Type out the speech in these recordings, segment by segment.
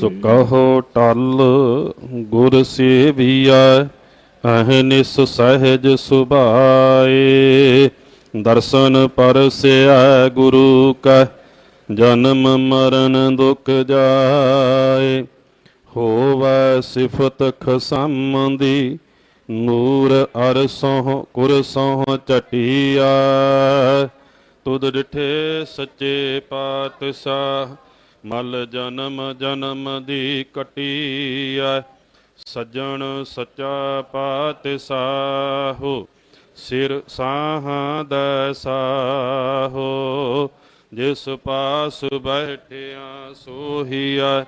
ਸੋ ਕਹੋ ਟਲ ਗੁਰ ਸੇਵੀਆ ਅਹਨਿਸ ਸਹਿਜ ਸੁਭਾਏ। ਦਰਸ਼ਨ ਪਰਸਿਆ ਗੁਰੂ ਕਾ ਜਨਮ ਮਰਨ ਦੁਖ ਜਾਏ। ਹੋਵੈ ਸਿਫਤ ਖਸਮ ਦੀ ਨੂਰ ਅਰਸੋਂ ਕੁਰਸੋਂ ਚਟਿਆ ਤੁਧ ਡਿਠੇ ਸੱਚੇ ਪਾਤਸ਼ਾਹ ਮਲ ਜਨਮ ਜਨਮ ਦੀ ਕਟੀਐ, ਸੱਜਣ ਸੱਚਾ ਪਾਤਸ਼ਾਹੋ, ਸਿਰ ਸਾਹਾਂ ਦਾ ਸਾਹੋ, ਜਿਸ ਪਾਸ ਬੈਠਿਆ ਸੋਹੀਐ,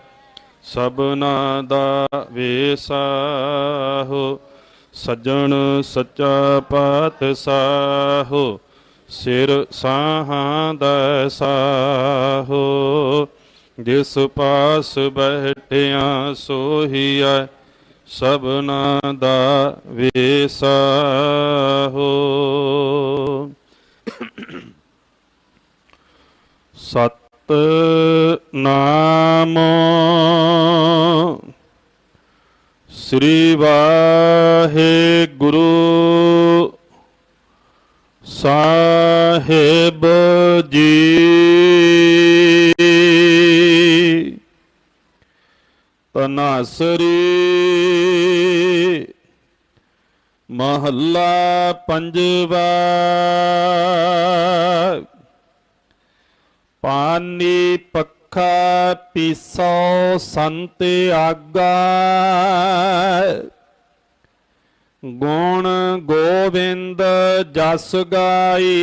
ਸਭਨਾ ਦਾ ਵੇਸਾਹੋ ਸੱਜਣ ਸੱਚਾ ਪਾਤਸ਼ਾਹੋ, ਸਿਰ ਸਾਹਾਂ ਦਾ ਸਾਹੋ ਜਿਸ ਪਾਸ ਬੈਠਿਆ ਸੋਹੀਐ ਸਭਨਾ ਦਾ ਵੇਸਾਹੋ ਸਤ ਨਾਮ ਸ੍ਰੀ ਵਾਹਿਗੁਰੂ ਸਾਹਿਬ ਜੀ। ਤਨਾਸਰੀ ਮਹੱਲਾ ਪੰਜਵਾ ਪਾਨੀ ਪੱਖਾ ਪੀਸੋ ਸੰਤ ਆਗਾ ਗੁਣ ਗੋਬਿੰਦ ਜਸ ਗਾਈ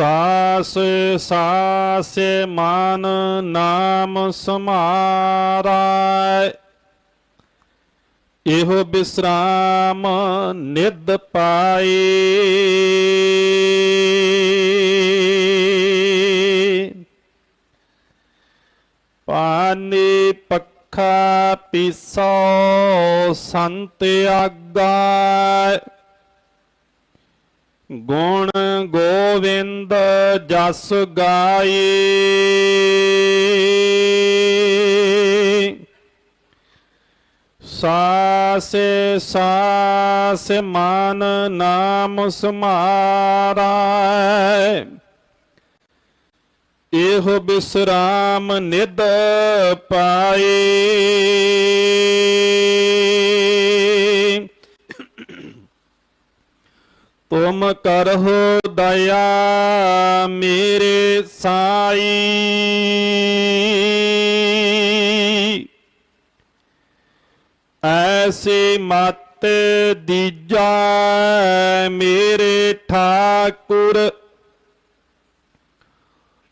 ਸਾਸ ਸਾਸ ਮਨ ਨਾਮ ਸਮਾਰਾ ਇਹੋ ਬਿਸਰਾਮ ਨਿਦ ਪਾਏ ਪਾਨੀ ਪੱਖਾ ਪੀਸੋ ਸੰਤ ਆਗਾ ਗੁਣ ਗੋਵਿੰਦ ਜਸ ਗਾਈ। ਸਾਸੇ ਸਾਸ ਮਨ ਨਾਮ ਸਮਾਰਾ ਇਹੋ ਬਿਸਰਾਮ ਨਿਦ ਪਾਏ ਤੁਮ ਕਰਹੁ ਦਇਆ ਮੇਰੇ ਸਾਈ। ਐਸੀ ਮਤ ਦੀਜਾ ਮੇਰੇ ਠਾਕੁਰ।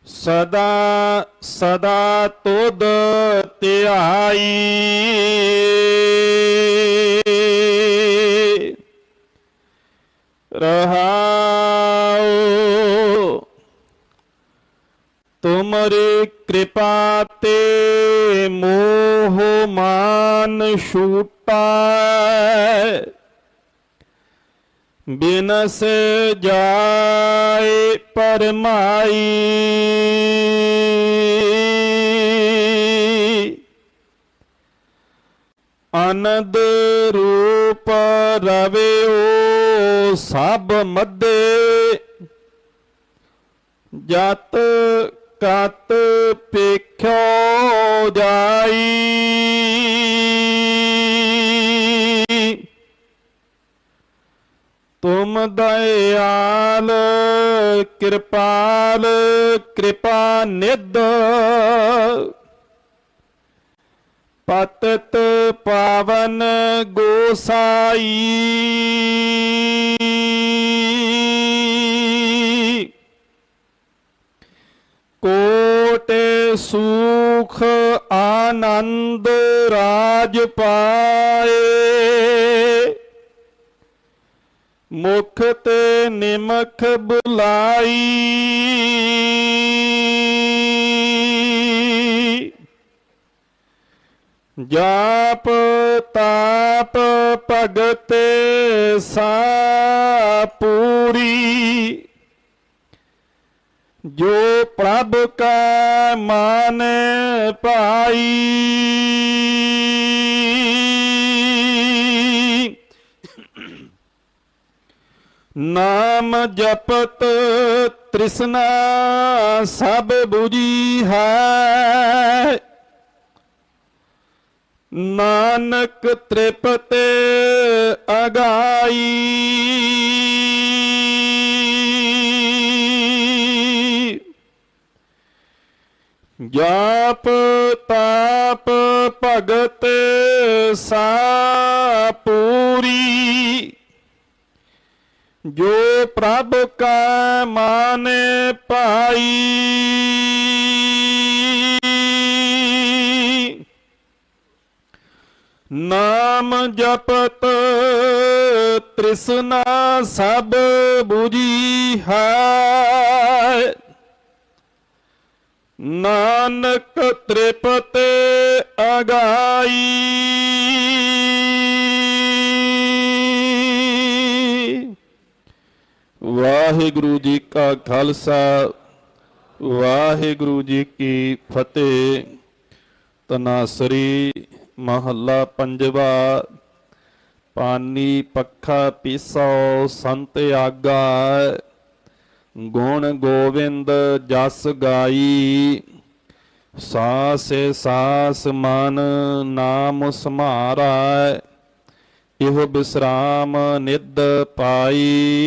ਸਦਾ ਸਦਾ ਤੁਧ ਧਿਆਈ। ਰਹਾਉ ਤੁਮਰੀ ਕਿਰਪਾ ਤੇ ਮੋਹ ਮਾਨ ਛੂਟਾ ਬਿਨਸ ਜਾਏ ਪਰਮਾਈ। ਅਨੰਦ ਰੂਪ ਰਵਿਓ ਸਭ ਮੱਦੇ। ਜਤ ਕਤ ਪੇਖਿਓ ਜਾਈ। ਤੁਮ ਦਇਆਲ ਕਿਰਪਾਲ ਕਿਰਪਾ ਨਿਧ। ਪਤਤ ਪਾਵਨ ਗੋਸਾਈ। ਕੋਟ ਸੁਖ ਆਨੰਦ ਰਾਜ ਪਾਏ। ਮੁਖ ਤੇ ਨਿਮਖ ਬੁਲਾਈ। ਜਾਪ ਤਾਪ ਭਗਤ ਸਾ ਪੂਰੀ। ਜੋ ਪ੍ਰਭ ਕੈ ਮਾਨ ਪਾਈ। ਨਾਮ ਜਪਤ ਤ੍ਰਿਸ਼ਨਾ ਸਭ 부ਜੀ ਹੈ। ਨਾਨਕ ਤ੍ਰਿਪਤ ਅਗਾਈ। ਜਾਪ ਤਾਪ ਭਗਤ ਸਾ ਪੂਰੀ। ਜੋ ਪ੍ਰਭ ਕਾ ਮਾਨ ਪਾਈ। ਨਾਮ ਜਪਤ ਤ੍ਰਿਸ਼ਨਾ ਸਭ 부ਜੀ ਹੈ। ਨਾਨਕ ਤ੍ਰਿਪਤ ਅਗਾਈ। ਵਾਹਿਗੁਰੂ ਜੀ ਕਾ ਖਾਲਸਾ, ਵਾਹਿਗੁਰੂ ਜੀ ਕੀ ਫਤਿਹ। ਤਨਾਸਰੀ ਮਹੱਲਾ ਪੰਜਵਾ, ਪਾਨੀ ਪੱਖਾ ਪੀਸੋ ਸੰਤ ਆਗਾ, ਗੁਣ ਗੋਵਿੰਦ ਜਸ ਗਾਈ। ਸਾਸੇ ਸਾਸ ਮਨ ਨਾਮ ਸਮਾਰਾ, ਇਹੋ ਬਿਸਰਾਮ ਨਿਦ ਪਾਈ।